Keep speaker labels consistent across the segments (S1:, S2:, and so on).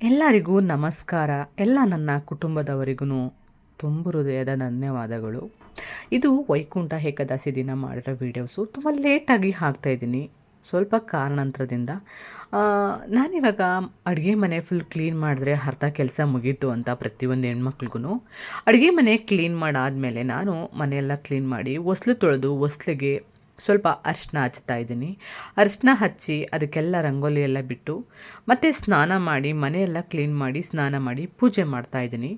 S1: ಎಲ್ಲರಿಗೂ ನಮಸ್ಕಾರ. ಎಲ್ಲ ನನ್ನ ಕುಟುಂಬದವರಿಗೂ ತುಂಬ ಹೃದಯದ ಧನ್ಯವಾದಗಳು. ಇದು ವೈಕುಂಠ ಏಕಾದಶಿ ದಿನ ಮಾಡಿರೋ ವೀಡಿಯೋಸು. ತುಂಬ ಲೇಟಾಗಿ ಹಾಕ್ತಾಯಿದ್ದೀನಿ ಸ್ವಲ್ಪ ಕಾರಣಾಂತರದಿಂದ. ನಾನಿವಾಗ ಅಡುಗೆ ಮನೆ ಫುಲ್ ಕ್ಲೀನ್ ಮಾಡಿದ್ರೆ ಅರ್ಧ ಕೆಲಸ ಮುಗೀತು ಅಂತ ಪ್ರತಿಯೊಂದು ಹೆಣ್ಮಕ್ಳಿಗೂ ಅಡುಗೆ ಮನೆ ಕ್ಲೀನ್ ಮಾಡಾದಮೇಲೆ ನಾನು ಮನೆಯೆಲ್ಲ ಕ್ಲೀನ್ ಮಾಡಿ ಹೊಸ್ಲು ತೊಳೆದು ಹೊಸ್ಲಿಗೆ ಸ್ವಲ್ಪ ಅರಿಶಿನ ಹಚ್ತಾ ಇದ್ದೀನಿ. ಅರಿಶಿನ ಹಚ್ಚಿ ಅದಕ್ಕೆಲ್ಲ ರಂಗೋಲಿ ಎಲ್ಲ ಬಿಟ್ಟು ಮತ್ತು ಸ್ನಾನ ಮಾಡಿ ಮನೆಯೆಲ್ಲ ಕ್ಲೀನ್ ಮಾಡಿ ಸ್ನಾನ ಮಾಡಿ ಪೂಜೆ ಮಾಡ್ತಾ ಇದ್ದೀನಿ.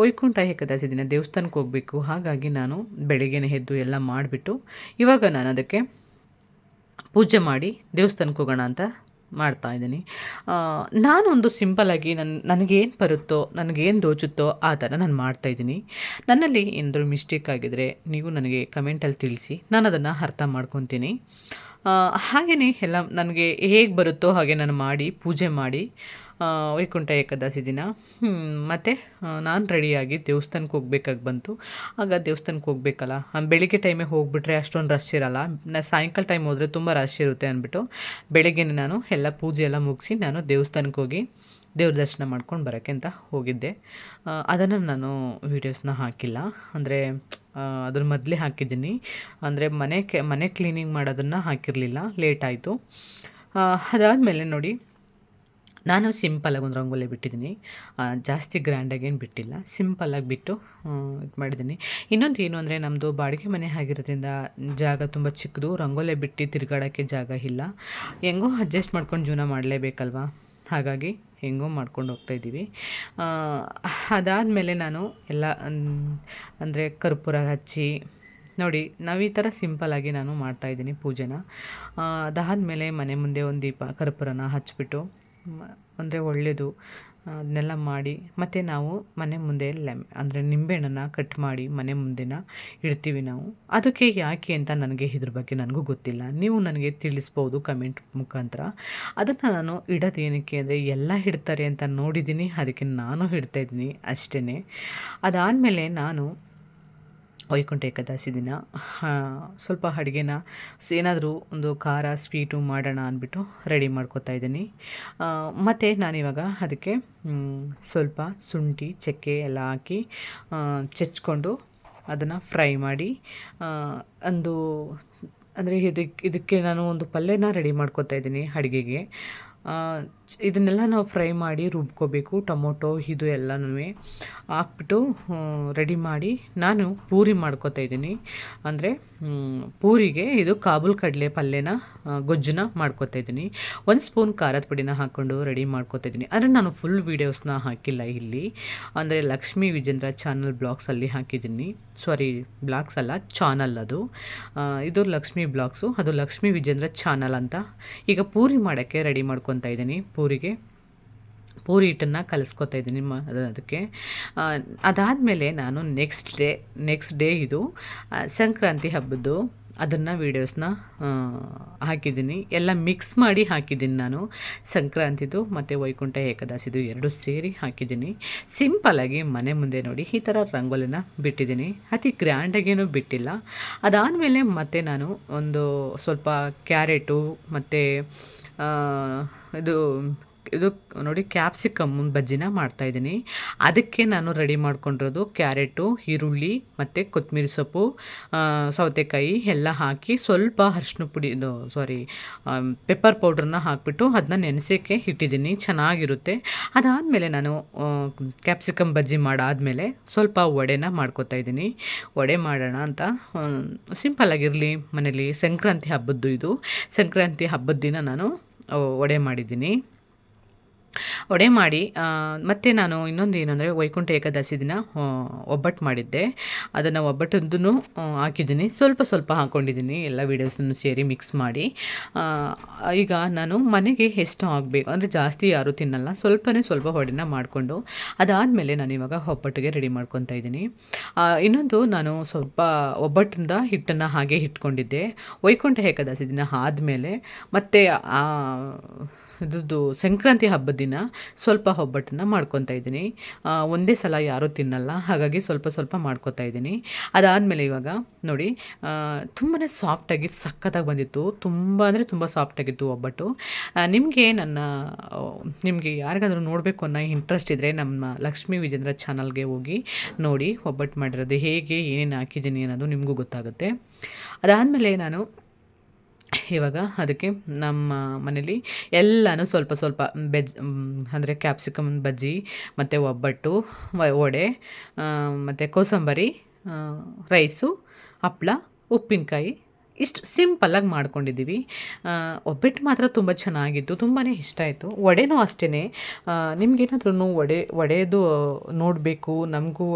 S1: ವೈಕುಂಠ ಏಕಾದಶಿ ದಿನ ದೇವಸ್ಥಾನಕ್ಕೆ ಹೋಗಬೇಕು. ಹಾಗಾಗಿ ನಾನು ಬೆಳಗ್ಗೆನೆ ಎದ್ದು ಎಲ್ಲ ಮಾಡಿಬಿಟ್ಟು ಇವಾಗ ನಾನು ಅದಕ್ಕೆ ಪೂಜೆ ಮಾಡಿ ದೇವಸ್ಥಾನಕ್ಕೆ ಹೋಗೋಣ ಅಂತ ಮಾಡ್ತಾ ಇದ್ದೀನಿ. ನಾನೊಂದು ಸಿಂಪಲ್ಲಾಗಿ ನನ್ನ ನನಗೇನು ಬರುತ್ತೋ, ನನಗೇನು ದೋಚುತ್ತೋ ಆ ಥರ ನಾನು ಮಾಡ್ತಾಯಿದ್ದೀನಿ ನನ್ನಲ್ಲಿ ಏನಾದರೂ ಮಿಸ್ಟೇಕ್ ಆಗಿದ್ದರೆ ನೀವು ನನಗೆ ಕಮೆಂಟಲ್ಲಿ ತಿಳಿಸಿ. ನಾನು ಅದನ್ನು ಅರ್ಥ ಮಾಡ್ಕೊತೀನಿ. ಹಾಗೆಯೇ ಎಲ್ಲ ನನಗೆ ಹೇಗೆ ಬರುತ್ತೋ ಹಾಗೆ ನಾನು ಮಾಡಿ, ಪೂಜೆ ಮಾಡಿ ವೈಕುಂಠ ಏಕಾದಶಿ ದಿನ. ಮತ್ತು ನಾನು ರೆಡಿಯಾಗಿ ದೇವಸ್ಥಾನಕ್ಕೆ ಹೋಗ್ಬೇಕಾಗಿ ಬಂತು. ಆಗ ದೇವಸ್ಥಾನಕ್ಕೆ ಹೋಗ್ಬೇಕಲ್ಲ? ಬೆಳಗ್ಗೆ ಬೆಳಿಗ್ಗೆ ಟೈಮೇ ಹೋಗ್ಬಿಟ್ರೆ ಅಷ್ಟೊಂದು ರಶ್ ಇರಲ್ಲ. ನಾ, ಸಾಯಂಕಾಲ ಟೈಮ್ ಹೋದರೆ ತುಂಬ ರಶ್ ಇರುತ್ತೆ ಅಂದ್ಬಿಟ್ಟು ಬೆಳಗ್ಗೆನೇ ನಾನು ಎಲ್ಲ ಪೂಜೆ ಎಲ್ಲ ಮುಗಿಸಿ ನಾನು ದೇವಸ್ಥಾನಕ್ಕೆ ಹೋಗಿ ದೇವ್ರ ದರ್ಶನ ಮಾಡ್ಕೊಂಡು ಬರೋಕ್ಕೆ ಅಂತ ಹೋಗಿದ್ದೆ. ಅದನ್ನು ನಾನು ವೀಡಿಯೋಸ್ನ ಹಾಕಿಲ್ಲ. ಅಂದರೆ ಅದ್ರ ಮೊದಲೇ ಹಾಕಿದ್ದೀನಿ. ಅಂದರೆ, ಮನೆ ಕೆ, ಮನೆ ಕ್ಲೀನಿಂಗ್ ಮಾಡೋದನ್ನು ಹಾಕಿರಲಿಲ್ಲ. ಲೇಟ್ ಆಯಿತು. ಅದಾದಮೇಲೆ ನೋಡಿ, ನಾನು ಸಿಂಪಲಾಗಿ ಒಂದು ರಂಗೋಲಿ ಬಿಟ್ಟಿದ್ದೀನಿ. ಜಾಸ್ತಿ ಜಾಸ್ತಿ ಗ್ರ್ಯಾಂಡಾಗೇನು ಬಿಟ್ಟಿಲ್ಲ. ಸಿಂಪಲ್ಲಾಗಿ ಬಿಟ್ಟು ಇದು ಮಾಡಿದ್ದೀನಿ. ಇನ್ನೊಂದು ಏನು ಅಂದರೆ ನಮ್ಮದು ಬಾಡಿಗೆ ಮನೆ ಆಗಿರೋದ್ರಿಂದ ಜಾಗ ತುಂಬ ಚಿಕ್ಕದು. ರಂಗೋಲಿ ಬಿಟ್ಟು ತಿರುಗಾಡೋಕ್ಕೆ ಜಾಗ ಇಲ್ಲ. ಹೆಂಗೋ ಅಡ್ಜಸ್ಟ್ ಮಾಡ್ಕೊಂಡು ಜೀವನ ಮಾಡಲೇಬೇಕಲ್ವಾ? ಹಾಗಾಗಿ ಹೆಂಗೋ ಮಾಡ್ಕೊಂಡು ಹೋಗ್ತಾಯಿದ್ದೀವಿ ಅದಾದಮೇಲೆ ನಾನು ಎಲ್ಲ ಅಂದರೆ ಕರ್ಪೂರ ಹಚ್ಚಿ, ನೋಡಿ, ನಾವು ಈ ಥರ ಸಿಂಪಲ್ಲಾಗಿ ನಾನು ಮಾಡ್ತಾಯಿದ್ದೀನಿ ಪೂಜೆನ. ಅದಾದಮೇಲೆ ಮನೆ ಮುಂದೆ ಒಂದು ದೀಪ, ಕರ್ಪೂರನ ಹಚ್ಚಿಬಿಟ್ಟು ಅಂದರೆ ಒಳ್ಳೆಯದು ಅದನ್ನೆಲ್ಲ ಮಾಡಿ ಮತ್ತು ನಾವು ಮನೆ ಮುಂದೆ ಲೆಮ್, ಅಂದರೆ ನಿಂಬೆಹಣ್ಣನ್ನು ಕಟ್ ಮಾಡಿ ಮನೆ ಮುಂದೆನ ಇಡ್ತೀವಿ ನಾವು. ಅದಕ್ಕೆ ಯಾಕೆ ಅಂತ ನನಗೆ ಇದ್ರ ಬಗ್ಗೆ ನನಗೂ ಗೊತ್ತಿಲ್ಲ. ನೀವು ನನಗೆ ತಿಳಿಸ್ಬೋದು ಕಮೆಂಟ್ ಮುಖಾಂತರ. ಅದನ್ನು ನಾನು ಇಡೋದು ಏನಕ್ಕೆ ಅಂದರೆ ಎಲ್ಲ ಇಡ್ತಾರೆ ಅಂತ ನೋಡಿದ್ದೀನಿ, ಅದಕ್ಕೆ ನಾನು ಇಡ್ತಾಯಿದ್ದೀನಿ ಅಷ್ಟೇ ಅದಾದಮೇಲೆ ನಾನು ವೈಕುಂಠ ಏಕಾದಶಿ ದಿನ. ಸ್ವಲ್ಪ ಅಡುಗೆನ ಏನಾದರೂ ಒಂದು ಖಾರ, ಸ್ವೀಟು ಮಾಡೋಣ ಅಂದ್ಬಿಟ್ಟು ರೆಡಿ ಮಾಡ್ಕೊತಾ ಇದ್ದೀನಿ. ಮತ್ತು ನಾನಿವಾಗ ಅದಕ್ಕೆ ಸ್ವಲ್ಪ ಶುಂಠಿ, ಚಕ್ಕೆ ಎಲ್ಲ ಹಾಕಿ ಚಚ್ಕೊಂಡು ಅದನ್ನು ಫ್ರೈ ಮಾಡಿ ಒಂದು, ಅಂದರೆ ಇದಕ್ಕೆ ಇದಕ್ಕೆ ನಾನು ಒಂದು ಪಲ್ಯನ ರೆಡಿ ಮಾಡ್ಕೊತಾ ಇದ್ದೀನಿ ಅಡುಗೆಗೆ. ಇದನ್ನೆಲ್ಲ ನಾವು ಫ್ರೈ ಮಾಡಿ ರುಬ್ಕೋಬೇಕು, ಟೊಮೊಟೊ, ಇದು ಎಲ್ಲನೂ ಹಾಕ್ಬಿಟ್ಟು ರೆಡಿ ಮಾಡಿ ನಾನು ಪೂರಿ ಮಾಡ್ಕೋತಾ ಇದ್ದೀನಿ. ಅಂದರೆ ಪೂರಿಗೆ ಇದು ಕಾಬೂಲ್ ಕಡಲೆ ಪಲ್ಯನ ಗೊಜ್ಜನ್ನ ಮಾಡ್ಕೊತಾ ಇದ್ದೀನಿ. ಒಂದು ಸ್ಪೂನ್ ಖಾರದ ಪುಡಿನ ಹಾಕ್ಕೊಂಡು ರೆಡಿ ಮಾಡ್ಕೋತಾ ಇದ್ದೀನಿ. ಅಂದರೆ ನಾನು ಫುಲ್ ವೀಡಿಯೋಸ್ನ ಹಾಕಿಲ್ಲ ಇಲ್ಲಿ. ಅಂದರೆ ಲಕ್ಷ್ಮೀ ವಿಜೇಂದ್ರ ಚಾನಲ್ ಬ್ಲಾಗ್ಸಲ್ಲಿ ಹಾಕಿದ್ದೀನಿ. ಸಾರಿ ಬ್ಲಾಗ್ಸ್ ಅಲ್ಲ ಚಾನಲ್ ಅದು. ಇದು ಲಕ್ಷ್ಮೀ ಬ್ಲಾಗ್ಸು ಅದು ಲಕ್ಷ್ಮೀ ವಿಜೇಂದ್ರ ಚಾನಲ್ ಅಂತ. ಈಗ ಪೂರಿ ಮಾಡೋಕ್ಕೆ ರೆಡಿ ಮಾಡ್ಕೊತಾ ಇದ್ದೀನಿ ಪೂರಿಗೆ. ಪೂರಿ ಹಿಟ್ಟನ್ನು ಕಲಿಸ್ಕೊತಾ ಇದ್ದೀನಿ ಮ, ಅದು- ಅದಕ್ಕೆ. ಅದಾದಮೇಲೆ ನಾನು ನೆಕ್ಸ್ಟ್ ಡೇ ನೆಕ್ಸ್ಟ್ ಡೇ ಇದು ಸಂಕ್ರಾಂತಿ ಹಬ್ಬದ್ದು ಅದನ್ನು ವೀಡಿಯೋಸ್ನ ಹಾಕಿದ್ದೀನಿ. ಎಲ್ಲ ಮಿಕ್ಸ್ ಮಾಡಿ ಹಾಕಿದ್ದೀನಿ ನಾನು. ಸಂಕ್ರಾಂತಿದು ಮತ್ತು ವೈಕುಂಠ ಏಕದಾಸಿದು ಎರಡು ಸೇರಿ ಹಾಕಿದ್ದೀನಿ. ಸಿಂಪಲಾಗಿ ಮನೆ ಮುಂದೆ ನೋಡಿ ಈ ಥರ ರಂಗೋಲಿನ ಬಿಟ್ಟಿದ್ದೀನಿ. ಅತಿ ಗ್ರ್ಯಾಂಡಾಗೇನೂ ಬಿಟ್ಟಿಲ್ಲ. ಅದಾದಮೇಲೆ ಮತ್ತೆ ನಾನು ಒಂದು ಸ್ವಲ್ಪ ಕ್ಯಾರೆಟು ಮತ್ತು ಇದು ಇದು ನೋಡಿ ಕ್ಯಾಪ್ಸಿಕಮ್ ಬಜ್ಜಿನ ಮಾಡ್ತಾಯಿದ್ದೀನಿ ಅದಕ್ಕೆ ನಾನು ರೆಡಿ ಮಾಡ್ಕೊಂಡಿರೋದು ಕ್ಯಾರೆಟು, ಈರುಳ್ಳಿ ಮತ್ತು ಕೊತ್ತಂಬರಿ ಸೊಪ್ಪು ಸೌತೆಕಾಯಿ ಎಲ್ಲ ಹಾಕಿ ಸ್ವಲ್ಪ ಅರಿಶಿನ ಪುಡಿ ಇದು ಸಾರಿ ಪೆಪ್ಪರ್ ಪೌಡ್ರನ್ನ ಹಾಕಿಬಿಟ್ಟು ಅದನ್ನ ನೆನೆಸೋಕ್ಕೆ ಇಟ್ಟಿದ್ದೀನಿ. ಚೆನ್ನಾಗಿರುತ್ತೆ. ಅದಾದಮೇಲೆ ನಾನು ಕ್ಯಾಪ್ಸಿಕಮ್ ಬಜ್ಜಿ ಮಾಡಾದಮೇಲೆ ಸ್ವಲ್ಪ ವಡೆನ ಮಾಡ್ಕೊತಾ ಇದ್ದೀನಿ. ವಡೆ ಮಾಡೋಣ ಅಂತ ಸಿಂಪಲ್ಲಾಗಿರಲಿ ಮನೇಲಿ. ಸಂಕ್ರಾಂತಿ ಹಬ್ಬದ್ದು ಇದು. ಸಂಕ್ರಾಂತಿ ಹಬ್ಬದ ದಿನ ನಾನು ವಡೆ ಮಾಡಿದ್ದೀನಿ. ವಡೆ ಮಾಡಿ ಮತ್ತು ನಾನು ಇನ್ನೊಂದು ಏನು ಅಂದರೆ ವೈಕುಂಠ ಏಕಾದಶಿ ದಿನ ಒಬ್ಬಟ್ಟು ಮಾಡಿದ್ದೆ. ಅದನ್ನು ಒಬ್ಬಟ್ಟದ್ದನ್ನು ಹಾಕಿದ್ದೀನಿ. ಸ್ವಲ್ಪ ಸ್ವಲ್ಪ ಹಾಕ್ಕೊಂಡಿದ್ದೀನಿ ಎಲ್ಲ ವೀಡಿಯೋಸನ್ನು ಸೇರಿ ಮಿಕ್ಸ್ ಮಾಡಿ. ಈಗ ನಾನು ಮನೆಗೆ ಎಷ್ಟು ಆಗಬೇಕು, ಅಂದರೆ ಜಾಸ್ತಿ ಯಾರೂ ತಿನ್ನಲ್ಲ, ಸ್ವಲ್ಪನೇ ಸ್ವಲ್ಪ ಹೊಡೆನ ಮಾಡಿಕೊಂಡು, ಅದಾದಮೇಲೆ ನಾನು ಇವಾಗ ಒಬ್ಬಟ್ಟಿಗೆ ರೆಡಿ ಮಾಡ್ಕೊತಾ ಇದ್ದೀನಿ. ಇನ್ನೊಂದು ನಾನು ಸ್ವಲ್ಪ ಒಬ್ಬಟ್ಟಿಂದ ಹಿಟ್ಟನ್ನು ಹಾಗೆ ಇಟ್ಕೊಂಡಿದ್ದೆ ವೈಕುಂಠ ಏಕಾದಶಿ ದಿನ ಆದಮೇಲೆ, ಮತ್ತೆ ಇದ್ರದ್ದು ಸಂಕ್ರಾಂತಿ ಹಬ್ಬದ ದಿನ ಸ್ವಲ್ಪ ಒಬ್ಬಟ್ಟನ್ನ ಮಾಡ್ಕೊತಾ ಇದ್ದೀನಿ. ಒಂದೇ ಸಲ ಯಾರೂ ತಿನ್ನಲ್ಲ, ಹಾಗಾಗಿ ಸ್ವಲ್ಪ ಸ್ವಲ್ಪ ಮಾಡ್ಕೊತಾ ಇದ್ದೀನಿ. ಅದಾದಮೇಲೆ ಇವಾಗ ನೋಡಿ ತುಂಬಾ ಸಾಫ್ಟಾಗಿ ಸಖತ್ತಾಗಿ ಬಂದಿತ್ತು. ತುಂಬ ಅಂದರೆ ತುಂಬ ಸಾಫ್ಟಾಗಿತ್ತು ಒಬ್ಬಟ್ಟು. ನಿಮಗೆ ನನ್ನ ನಿಮಗೆ ಯಾರಿಗಾದರೂ ನೋಡಬೇಕು ಅನ್ನೋ ಇಂಟ್ರೆಸ್ಟ್ ಇದ್ದರೆ ನಮ್ಮ ಲಕ್ಷ್ಮೀ ವಿಜೇಂದ್ರ ಚಾನಲ್ಗೆ ಹೋಗಿ ನೋಡಿ ಒಬ್ಬಟ್ಟು ಮಾಡಿರೋದು ಹೇಗೆ, ಏನೇನು ಹಾಕಿದ್ದೀನಿ ಅನ್ನೋದು ನಿಮಗೂ ಗೊತ್ತಾಗುತ್ತೆ. ಅದಾದಮೇಲೆ ನಾನು ಇವಾಗ ಅದಕ್ಕೆ ನಮ್ಮ ಮನೇಲಿ ಎಲ್ಲನೂ ಸ್ವಲ್ಪ ಸ್ವಲ್ಪ ಬೆಜ್ ಅಂದರೆ ಕ್ಯಾಪ್ಸಿಕಮ್ ಬಜ್ಜಿ, ಮತ್ತು ಒಬ್ಬಟ್ಟು ವಡೆ ಮತ್ತು ಕೋಸಂಬರಿ ರೈಸು, ಹಪ್ಳ, ಉಪ್ಪಿನಕಾಯಿ, ಇಷ್ಟು ಸಿಂಪಲ್ಲಾಗಿ ಮಾಡ್ಕೊಂಡಿದ್ದೀವಿ. ಒಬ್ಬಟ್ಟು ಮಾತ್ರ ತುಂಬ ಚೆನ್ನಾಗಿತ್ತು ತುಂಬಾ ಇಷ್ಟ ಆಯಿತು. ವಡೆನೂ ಅಷ್ಟೇ ನಿಮ್ಗೇನಾದ್ರೂ ವಡೆ, ವಡೆದು ನೋಡಬೇಕು, ನಮಗೂ